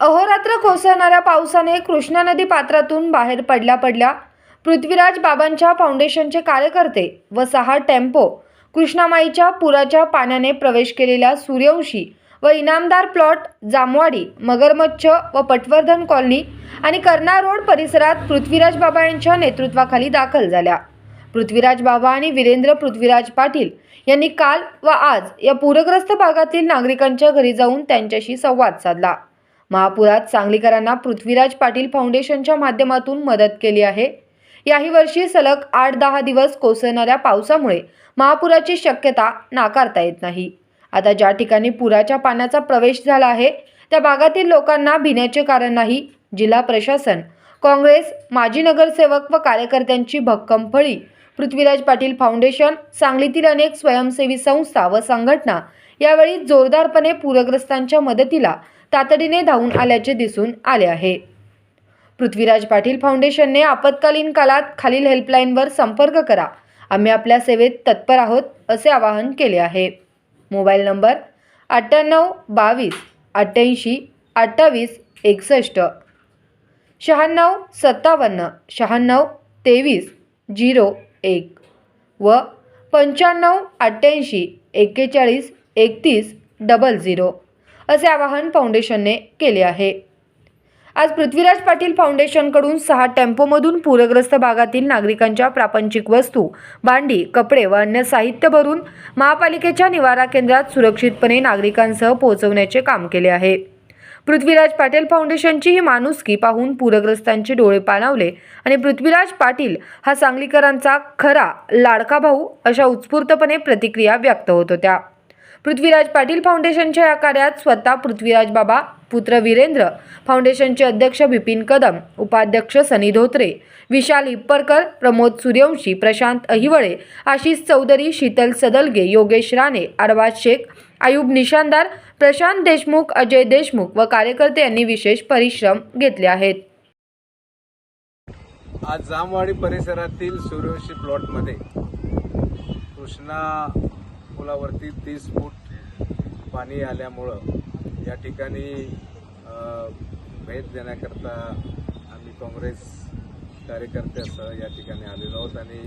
अहोरात्र कोसळणाऱ्या पावसाने कृष्णा नदी पात्रातून बाहेर पडल्या पडल्या पृथ्वीराज बाबांच्या फाउंडेशनचे कार्यकर्ते व सहा टेम्पो कृष्णामाईच्या पुराच्या पाण्याने प्रवेश केलेल्या सूर्यवंशी व इनामदार प्लॉट जामवाडी मगरमच्छ व पटवर्धन कॉलनी आणि कर्ना रोड परिसरात पृथ्वीराज बाबा यांच्या नेतृत्वाखाली दाखल झाल्या. पृथ्वीराज बाबा आणि वीरेंद्र पृथ्वीराज पाटील यांनी काल व आज या पूरग्रस्त भागातील नागरिकांच्या घरी जाऊन त्यांच्याशी संवाद साधला. महापुरात सांगलीकरांना पृथ्वीराज पाटील फाउंडेशनच्या माध्यमातून मदत केली आहे. याही वर्षी सलग आठ दहा दिवस कोसळणाऱ्या पावसामुळे महापुराची शक्यता नाकारता येत नाही. आता ज्या ठिकाणी पुराच्या पाण्याचा प्रवेश झाला आहे त्या भागातील लोकांना भिण्याचे कारण नाही जिल्हा प्रशासन काँग्रेस माजी नगरसेवक व कार्यकर्त्यांची भक्कम फळी पृथ्वीराज पाटील फाउंडेशन सांगलीतील अनेक स्वयंसेवी संस्था व संघटना यावेळी जोरदारपणे पूरग्रस्तांच्या मदतीला तातडीने धावून आल्याचे दिसून आले आहे. पृथ्वीराज पाटील फाउंडेशनने आपत्कालीन काळात खालील हेल्पलाईनवर संपर्क करा. आम्ही आपल्या सेवेत तत्पर आहोत असे आवाहन केले आहे. मोबाईल नंबर अठ्ठ्याण्णव बावीस अठ्ठ्याऐंशी अठ्ठावीस एकसष्ट. शहाण्णव सत्तावन्न शहाण्णव तेवीस झिरो एक. व पंच्याण्णव अठ्ठ्याऐंशी एक्केचाळीस एकतीस डबल झिरो. असे आवाहन फाउंडेशनने केले आहे. आज पृथ्वीराज पाटील फाउंडेशनकडून सहा टेम्पोमधून पूरग्रस्त भागातील नागरिकांच्या प्रापंचिक वस्तू भांडी कपडे व अन्य साहित्य भरून महापालिकेच्या निवारा केंद्रात सुरक्षितपणे नागरिकांसह पोहोचवण्याचे काम केले आहे. पृथ्वीराज पाटील फाउंडेशनची ही माणुसकी पाहून पूरग्रस्तांचे डोळे पाणावले आणि पृथ्वीराज पाटील हा सांगलीकरांचा खरा लाडका भाऊ अशा उत्स्फूर्तपणे प्रतिक्रिया व्यक्त होत होत्या. पृथ्वीराज पाटील फाउंडेशनच्या या कार्यात स्वतः पृथ्वीराज बाबा पुत्र वीरेंद्र फाउंडेशनचे अध्यक्ष बिपिन कदम उपाध्यक्ष सनी धोत्रे विशाल इप्परकर प्रमोद सूर्यवंशी प्रशांत अहिवळे आशिष चौधरी शीतल सदलगे योगेश राणे अरबाज शेख आयुब निशानदार प्रशांत देशमुख अजय देशमुख व कार्यकर्ते यांनी विशेष परिश्रम घेतले आहेत. आज जामवाडी परिसरातील सूर्यवंशी प्लॉटमध्ये कृष्णा पुलावरती तीस फूट पाणी आल्यामुळं या ठिकाणी भेट देण्याकरता आम्ही काँग्रेस कार्यकर्त्यासह या ठिकाणी आलेलो आहोत आणि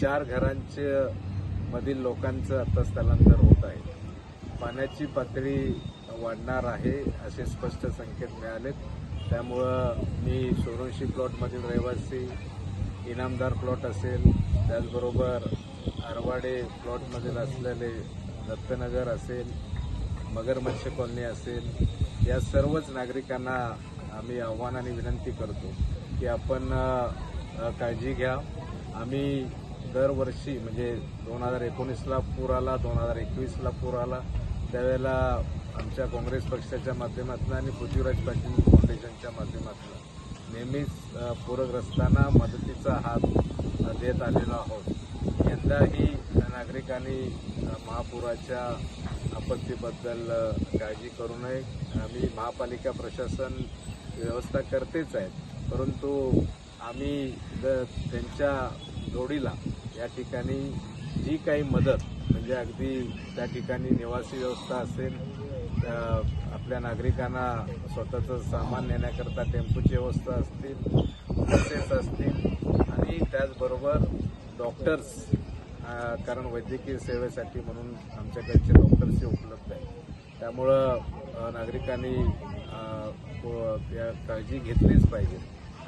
चार घरांच्या मधील लोकांचं आता स्थलांतर होत आहे. पाण्याची पातळी वाढणार आहे असे स्पष्ट संकेत मिळालेत. त्यामुळं मी सोरोशी प्लॉटमधील रहिवासी इनामदार प्लॉट असेल त्याचबरोबर आरवाडे प्लॉटमधील असलेले दत्तनगर असेल मगरमच्छ कॉलनी असेल या सर्वच नागरिकांना आम्ही आव्हान आणि विनंती करतो की आपण काळजी घ्या. आम्ही दरवर्षी म्हणजे दोन हजार एकोणीसला पूर आला दोन हजार एकवीसला पूर आला त्यावेळेला आमच्या काँग्रेस पक्षाच्या माध्यमातून आणि पृथ्वीराज पाटील फाउंडेशनच्या माध्यमातून नेहमीच पूरग्रस्तांना मदतीचा हात देत आलेलो आहोत. यंदाही नागरिकांनी महापुराच्या आपत्तीबद्दल काळजी करू नये. आम्ही महापालिका प्रशासन व्यवस्था करतेच आहेत. परंतु आम्ही जर त्यांच्या जोडीला या ठिकाणी जी काही मदत म्हणजे अगदी त्या ठिकाणी निवासी व्यवस्था असेल आपल्या नागरिकांना स्वतःचं सामान नेण्याकरता टेम्पोची व्यवस्था असतील बसेस असतील आणि त्याचबरोबर डॉक्टर्स कारण वैद्यकीय सेवेसाठी म्हणून आमच्याकडचे डॉक्टर्सही उपलब्ध आहेत. त्यामुळं नागरिकांनी या काळजी घेतलीच पाहिजे.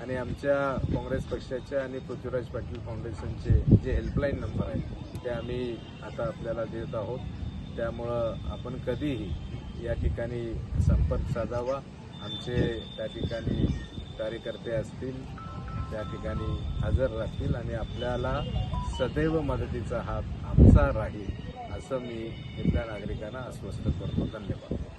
आणि आमच्या काँग्रेस पक्षाच्या आणि पृथ्वीराज पाटील फाउंडेशनचे जे हेल्पलाईन नंबर आहेत ते आम्ही आता आपल्याला देत आहोत. त्यामुळं आपण कधीही या ठिकाणी संपर्क साधावा. आमचे त्या ठिकाणी कार्यकर्ते असतील त्या ठिकाणी हजर राहतील आणि आपल्याला सदैव मदतीचा हात आमचा राहील असं मी इथल्या नागरिकांना आश्वस्त करतो. धन्यवाद.